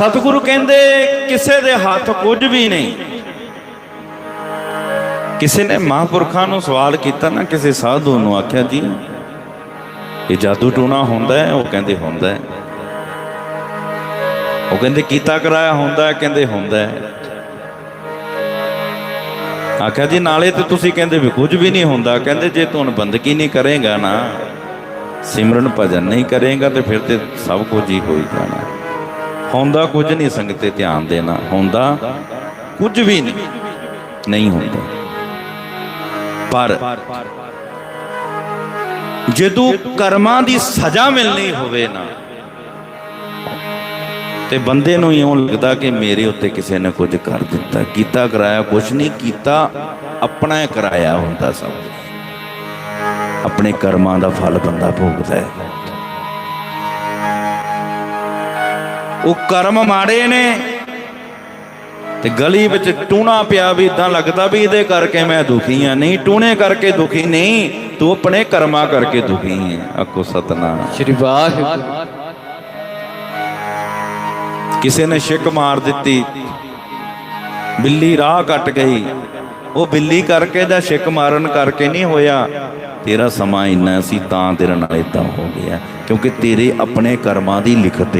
ਸਤਿਗੁਰੂ ਕਹਿੰਦੇ, ਕਿਸੇ ਦੇ ਹੱਥ ਕੁਝ ਵੀ ਨਹੀਂ। ਕਿਸੇ ਨੇ ਮਹਾਂਪੁਰਖਾਂ ਨੂੰ ਸਵਾਲ ਕੀਤਾ ਨਾ, ਕਿਸੇ ਸਾਧੂ ਨੂੰ ਆਖਿਆ, ਜੀ, ਇਹ ਜਾਦੂ ਟੂਣਾ ਹੁੰਦਾ ਹੈ? ਉਹ ਕਹਿੰਦੇ, ਹੁੰਦਾ ਹੈ। ਉਹ ਕਹਿੰਦੇ, ਕੀਤਾ ਕਰਾਇਆ ਹੁੰਦਾ ਹੈ? ਕਹਿੰਦੇ, ਹੁੰਦਾ ਹੈ। ਆਖਿਆ, ਜੀ, ਨਾਲੇ ਤੇ ਤੁਸੀਂ ਕਹਿੰਦੇ ਵੀ ਕੁਝ ਵੀ ਨਹੀਂ ਹੁੰਦਾ। ਕਹਿੰਦੇ, ਜੇ ਤੂੰ ਬੰਦਗੀ ਨਹੀਂ ਕਰੇਗਾ ਨਾ, ਸਿਮਰਨ ਭਜਨ ਨਹੀਂ ਕਰੇਗਾ ਤੇ ਫਿਰ ਤੇ ਸਭ ਕੁਝ ਹੀ ਹੋਈ ਜਾਣਾ। ਹੁੰਦਾ ਕੁਝ ਨਹੀਂ ਸੰਗਤ ਤੇ ਧਿਆਨ ਦੇਣਾ, ਹੁੰਦਾ ਕੁਝ ਵੀ ਨਹੀਂ ਨਹੀਂ ਹੁੰਦਾ। ਪਰ ਜਦੋਂ ਕਰਮਾਂ ਦੀ ਸਜ਼ਾ ਮਿਲਣੀ ਹੋਵੇ ਨਾ, ਤੇ ਬੰਦੇ ਨੂੰ ਇਉਂ ਲੱਗਦਾ ਕਿ ਮੇਰੇ ਉੱਤੇ ਕਿਸੇ ਨੇ ਕੁਝ ਕਰ ਦਿੱਤਾ, ਕੀਤਾ ਕਰਾਇਆ ਕੁਝ ਨਹੀਂ, ਕੀਤਾ ਆਪਣਾ ਹੀ ਕਰਾਇਆ ਹੁੰਦਾ ਸਭ ਆਪਣੇ ਕਰਮਾਂ ਦਾ ਫਲ ਬੰਦਾ ਭੋਗਦਾ ਹੈ। ਉਹ ਕਰਮ ਮਾੜੇ ਨੇ। ਤੇ ਗਲੀ ਵਿੱਚ ਟੂਣਾ ਪਿਆ ਵੀ ਇਦਾਂ ਲੱਗਦਾ ਵੀ ਇਹਦੇ ਕਰਕੇ ਮੈਂ ਦੁਖੀ ਆ ਨਹੀਂ ਟੂਣੇ ਕਰਕੇ ਦੁਖੀ ਨਹੀਂ ਤੂੰ ਆਪਣੇ ਕਰਮਾਂ ਕਰਕੇ ਦੁਖੀ ਹੈ। ਆਖੋ ਸਤਨਾਮ। ਸ਼੍ਰੀ ਵਾਹਿਗੁਰੂ। ਕਿਸੇ ਨੇ ਛਿੱਕ ਮਾਰ ਦਿੱਤੀ ਬਿੱਲੀ ਰਾਹ ਕੱਟ ਗਈ। ਉਹ ਬਿੱਲੀ ਕਰਕੇ ਦਾ ਛਿੱਕ ਮਾਰਨ ਕਰਕੇ ਨਹੀਂ ਹੋਇਆ। ਤੇਰਾ ਸਮਾਂ ਇੰਨਾ ਸੀ ਤਾਂ ਤੇਰੇ ਨਾਲ ਇਦਾਂ ਹੋ ਗਿਆ। ਕਿਉਂਕਿ ਤੇਰੇ ਆਪਣੇ ਕਰਮਾਂ ਦੀ ਲਿਖਤ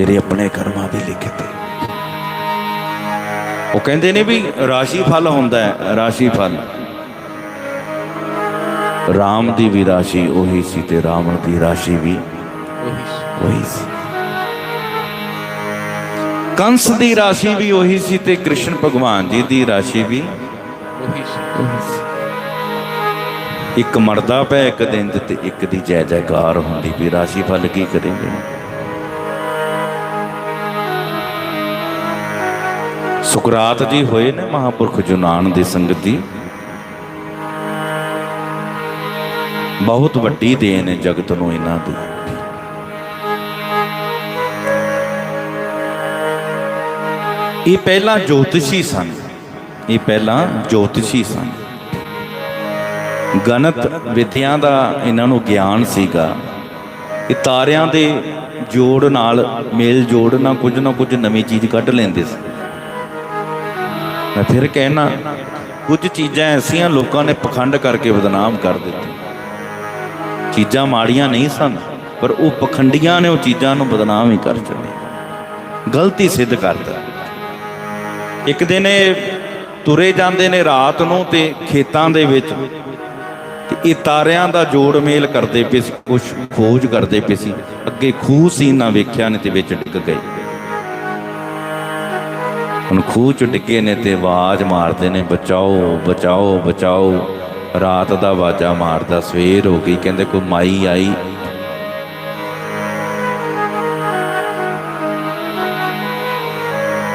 ਤੇਰੇ ਆਪਣੇ ਕਰਮਾਂ ਦੇ ਲਿਖਤ। ਏ ਉਹ ਕਹਿੰਦੇ ਨੇ ਵੀ ਰਾਸ਼ੀ ਫਲ ਹੁੰਦਾ ਹੈ, ਰਾਸ਼ੀ ਫਲ। ਰਾਮ ਦੀ ਵੀ ਰਾਸ਼ੀ ਉਹੀ ਸੀ ਤੇ ਰਾਵਣ ਦੀ ਰਾਸ਼ੀ ਵੀ ਉਹੀ ਸੀ। ਕੰਸ ਦੀ ਰਾਸ਼ੀ ਵੀ ਉਹੀ ਸੀ ਤੇ ਕ੍ਰਿਸ਼ਨ ਭਗਵਾਨ ਜੀ ਦੀ ਰਾਸ਼ੀ ਵੀ ਉਹੀ ਇੱਕ ਮਰਦਾ ਪਿਆ ਇੱਕ ਦਿਨ ਤੇ ਇੱਕ ਦੀ ਜੈ ਜੈਕਾਰ ਹੁੰਦੀ ਵੀ ਰਾਸ਼ੀ ਫਲ ਕੀ ਕਰੇਂਗੇ? ਸੁਕਰਾਤ ਜੀ ਹੋਏ ਨੇ ਮਹਾਪੁਰਖ ਜੁਨਾਨ ਦੀ ਸੰਗਤ। ਦੀ ਬਹੁਤ ਵੱਡੀ ਦੇਣ ਹੈ ਜਗਤ ਨੂੰ ਇਹਨਾਂ ਦੀ। ਇਹ ਪਹਿਲਾਂ ਜੋਤਿਸ਼ੀ ਸਨ। ਇਹ ਪਹਿਲਾਂ ਜੋਤਿਸ਼ੀ ਸਨ। ਗਣਤ ਵਿਦਿਆ ਦਾ ਇਹਨਾਂ ਨੂੰ ਗਿਆਨ ਸੀਗਾ। ਇਹ ਤਾਰਿਆਂ ਦੇ ਜੋੜ ਨਾਲ ਮੇਲ ਜੋੜ ਨਾਲ ਕੁਝ ਨਾ ਕੁਝ ਨਵੀਂ ਚੀਜ਼ ਕੱਢ ਲੈਂਦੇ ਸੀ। ਮੈਂ ਫਿਰ ਕਹਿਣਾ, ਕੁਝ ਚੀਜ਼ਾਂ ਐਸੀਆਂ ਲੋਕਾਂ ਨੇ ਪਖੰਡ ਕਰਕੇ ਬਦਨਾਮ ਕਰ ਦਿੱਤੀ ਚੀਜ਼ਾਂ ਮਾੜੀਆਂ ਨਹੀਂ ਸਨ, ਪਰ ਉਹ ਪਖੰਡੀਆਂ ਨੇ ਉਹ ਚੀਜ਼ਾਂ ਨੂੰ ਬਦਨਾਮ ਹੀ ਕਰ ਦਿੱਤੀ ਗਲਤੀ ਸਿੱਧ ਕਰ ਕਰਤਾ ਇੱਕ ਦਿਨ ਇਹ ਤੁਰੇ ਜਾਂਦੇ ਨੇ ਰਾਤ ਨੂੰ ਤੇ ਖੇਤਾਂ ਦੇ ਵਿੱਚ ਇਹ ਤਾਰਿਆਂ ਦਾ ਜੋੜ ਮੇਲ ਕਰਦੇ ਪਏ ਸੀ ਕੁਝ ਖੋਜ ਕਰਦੇ ਪਏ ਸੀ। ਅੱਗੇ ਖੂਹ ਸੀ ਨਾ ਵੇਖਿਆ ਨੇ ਤੇ ਵਿੱਚ ਡਿੱਗ ਗਏ। ਹੁਣ ਖੂਹ ਚ ਡਿੱਗੇ ਨੇ ਤੇ ਆਵਾਜ਼ ਮਾਰਦੇ ਨੇ, ਬਚਾਓ ਬਚਾਓ ਬਚਾਓ। ਰਾਤ ਦਾ ਆਵਾਜ਼ਾਂ ਮਾਰਦਾ, ਸਵੇਰ ਹੋ ਗਈ, ਕਹਿੰਦੇ ਕੋਈ ਮਾਈ ਆਈ।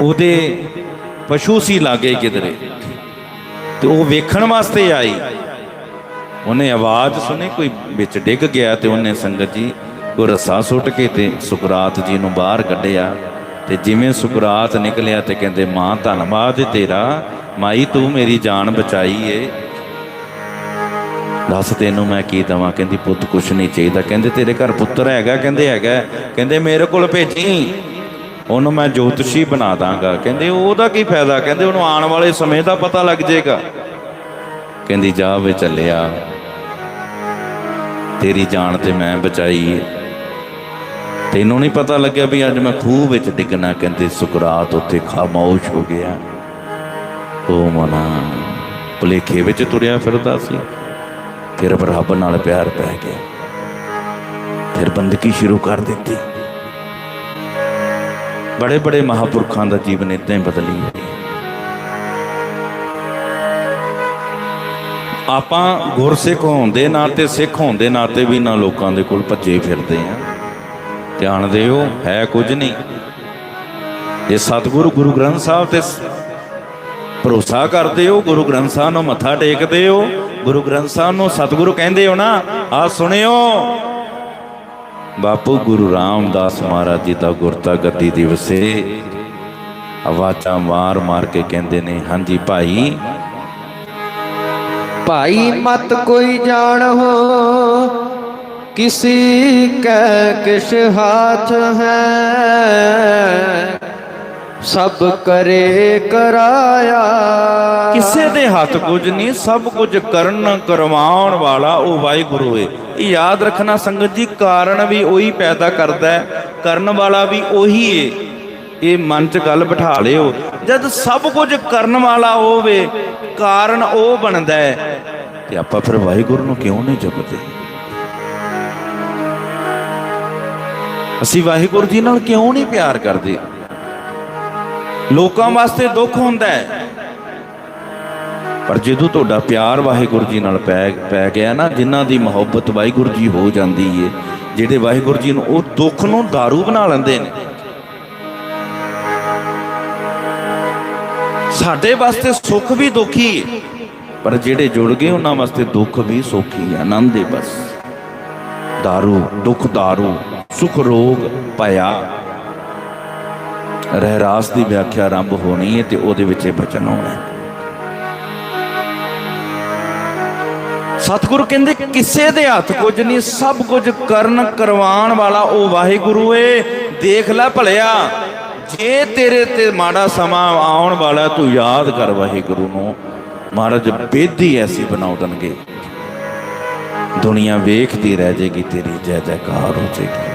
ਉਹਦੇ ਪਸ਼ੂ ਸੀ ਲਾਗੇ ਕਿਧਰੇ, ਤੇ ਉਹ ਵੇਖਣ ਵਾਸਤੇ ਆਈ। ਉਹਨੇ ਆਵਾਜ਼ ਸੁਣੀ, ਕੋਈ ਵਿੱਚ ਡਿੱਗ ਗਿਆ ਤੇ ਉਹਨੇ ਸੰਗਤ ਜੀ ਕੋ ਰੱਸਾ ਸੁੱਟ ਕੇ ਤੇ ਸੁਕਰਾਤ ਜੀ ਨੂੰ ਬਾਹਰ ਕੱਢਿਆ। ਤੇ ਜਿਵੇਂ ਸੁਕਰਾਤ ਨਿਕਲਿਆ ਤੇ ਕਹਿੰਦੇ, ਮਾਂ, ਧੰਨਵਾਦ ਤੇਰਾ। ਮਾਈ, ਤੂੰ ਮੇਰੀ ਜਾਨ ਬਚਾਈ ਏ। ਦੱਸ ਤੈਨੂੰ ਮੈਂ ਕੀ ਦਵਾਂ? ਕਹਿੰਦੀ, ਪੁੱਤ, ਕੁਛ ਨਹੀਂ ਚਾਹੀਦਾ। ਕਹਿੰਦੇ, ਤੇਰੇ ਘਰ ਪੁੱਤਰ ਹੈਗਾ? ਕਹਿੰਦੇ ਹੈਗਾ ਕਹਿੰਦੇ, ਮੇਰੇ ਕੋਲ ਭੇਜੀ। ਉਹਨੂੰ ਮੈਂ ਜੋਤਸ਼ੀ ਬਣਾ ਦਾਂਗਾ। ਕਹਿੰਦੇ, ਉਹਦਾ ਕੀ ਫਾਇਦਾ? ਕਹਿੰਦੇ, ਉਹਨੂੰ ਆਉਣ ਵਾਲੇ ਸਮੇਂ ਦਾ ਪਤਾ ਲੱਗ ਜਾਏਗਾ ਕਹਿੰਦੀ, ਜਾ ਵੇ ਚੱਲਿਆ। ਤੇਰੀ ਜਾਨ ਤੇ ਮੈਂ ਬਚਾਈ ਏ। ਤੈਨੂੰ ਨਹੀਂ ਪਤਾ ਲੱਗਿਆ ਵੀ ਅੱਜ ਮੈਂ ਖੂਹ ਵਿੱਚ ਡਿੱਗਣਾ ਕਹਿੰਦੇ ਸੁਕਰਾਤ ਉੱਥੇ ਖਾਮੋਸ਼ ਹੋ ਗਿਆ। ਉਹ ਮਨਾ, ਭੁਲੇਖੇ ਵਿੱਚ ਤੁਰਿਆ ਫਿਰਦਾ ਸੀ। ਫਿਰ ਰੱਬ ਨਾਲ ਪਿਆਰ ਪੈ ਗਿਆ। ਫਿਰ ਬੰਦਗੀ ਸ਼ੁਰੂ ਕਰ ਦਿੱਤੀ। ਬੜੇ ਬੜੇ ਮਹਾਪੁਰਖਾਂ ਦਾ ਜੀਵਨ ਇਦਾਂ ਹੀ ਬਦਲੀ ਹੈ ਆਪਾਂ ਗੁਰਸਿੱਖ ਹੋਣ ਦੇ ਨਾਤੇ, ਸਿੱਖ ਹੋਣ ਦੇ ਨਾਤੇ ਵੀ ਨਾ ਲੋਕਾਂ ਦੇ ਕੋਲ ਭੱਜੇ ਫਿਰਦੇ ਆ। ਧਿਆਨ ਦਿਓ, ਹੈ ਕੁਝ ਨਹੀਂ। ਜੇ ਸਤਿਗੁਰੂ ਗੁਰੂ ਗ੍ਰੰਥ ਸਾਹਿਬ ਤੇ ਭਰੋਸਾ ਕਰਦੇ ਹੋ, ਗੁਰੂ ਗ੍ਰੰਥ ਸਾਹਿਬ ਨੂੰ ਮੱਥਾ ਟੇਕਦੇ ਹੋ ਗੁਰੂ ਗ੍ਰੰਥ ਸਾਹਿਬ ਨੂੰ ਸਤਿਗੁਰੂ ਕਹਿੰਦੇ ਹੋ ਨਾ, ਆ ਸੁਣਿਓ। ਬਾਪੂ ਗੁਰੂ ਰਾਮਦਾਸ ਮਹਾਰਾਜ ਜੀ ਦਾ ਗੁਰਤਾ ਗੱਦੀ ਦਿਵਸੇ ਆਵਾਜ਼ਾਂ ਮਾਰ ਮਾਰ ਕੇ ਕਹਿੰਦੇ ਨੇ, ਹਾਂਜੀ ਭਾਈ। ਭਾਈ ਮਤ ਕੋਈ ਜਾਣ ਹੋ किसी का किस हाथ है सब करे कराया ਕਿਸੇ ਦੇ ਹੱਥ ਕੁਝ ਨਹੀਂ ਸਭ ਕੁਝ ਕਰਨ ਕਰਵਾਉਣ ਵਾਲਾ ਉਹ ਵਾਹਿਗੁਰੂ ਏ ਇਹ ਯਾਦ ਰੱਖਣਾ ਸੰਗਤ ਜੀ ਕਾਰਨ ਵੀ ਉਹੀ ਪੈਦਾ ਕਰਦਾ ਹੈ ਕਰਨ ਵਾਲਾ ਵੀ ਉਹੀ ਏ ਇਹ ਮਨ 'ਚ ਗੱਲ ਬਿਠਾ ਲਿਓ ਜਦ ਸਭ ਕੁਝ ਕਰਨ ਵਾਲਾ ਹੋਵੇ ਕਾਰਨ ਉਹ ਬਣਦਾ ਹੈ ਤੇ ਆਪਾਂ ਫਿਰ ਵਾਹਿਗੁਰੂ ਨੂੰ ਕਿਉਂ ਨਹੀਂ ਜਪਦੇ ਅਸੀਂ ਵਾਹਿਗੁਰੂ ਜੀ ਨਾਲ ਕਿਉਂ ਨਹੀਂ ਪਿਆਰ ਕਰਦੇ ਲੋਕਾਂ ਵਾਸਤੇ ਦੁੱਖ ਹੁੰਦਾ ਹੈ ਪਰ ਜਦੋਂ ਤੁਹਾਡਾ ਪਿਆਰ ਵਾਹਿਗੁਰੂ ਜੀ ਨਾਲ ਪੈ ਪੈ ਗਿਆ ਨਾ ਜਿਨ੍ਹਾਂ ਦੀ ਮੁਹੱਬਤ ਵਾਹਿਗੁਰੂ ਜੀ ਹੋ ਜਾਂਦੀ ਏ ਜਿਹੜੇ ਵਾਹਿਗੁਰੂ ਜੀ ਨੂੰ ਉਹ ਦੁੱਖ ਨੂੰ दारू ਬਣਾ ਲੈਂਦੇ ਨੇ ਸਾਡੇ ਵਾਸਤੇ ਸੁੱਖ ਵੀ ਦੁੱਖੀ ਏ ਪਰ ਜਿਹੜੇ ਜੁੜ ਗਏ ਉਹਨਾਂ ਵਾਸਤੇ ਦੁੱਖ ਵੀ ਸੁੱਖੀ ਹੈ ਆਨੰਦ ਏ ਬਸ दारू ਦੁੱਖ दारू ਸੁਖ ਰੋਗ ਭਇਆ ਰਹਿਰਾਸ ਦੀ ਵਿਆਖਿਆ ਆਰੰਭ ਹੋਣੀ ਹੈ ਤੇ ਉਹਦੇ ਵਿੱਚ ਇਹ ਬਚਨ ਹੋਣਾ ਹੈ। ਸਤਿਗੁਰੂ ਕਹਿੰਦੇ, ਕਿਸੇ ਦੇ ਹੱਥ ਕੁਝ ਨਹੀਂ, ਸਭ ਕੁਝ ਕਰਨ ਕਰਵਾਉਣ ਵਾਲਾ ਉਹ ਵਾਹਿਗੁਰੂ ਏ। ਦੇਖ ਲੈ ਭਲਿਆ, ਜੇ ਤੇਰੇ ਤੇ ਮਾੜਾ ਸਮਾਂ ਆਉਣ ਵਾਲਾ, ਤੂੰ ਯਾਦ ਕਰ ਵਾਹਿਗੁਰੂ ਨੂੰ। ਮਹਾਰਾਜ, ਬੇਦੀ ਐਸੀ ਬਣਾਉ ਦੇਣਗੇ। ਦੁਨੀਆ ਵੇਖਦੀ ਰਹਿ ਜਾਏਗੀ, ਤੇਰੀ ਜੈ ਜੈਕਾਰ ਹੋ ਜਾਏਗੀ।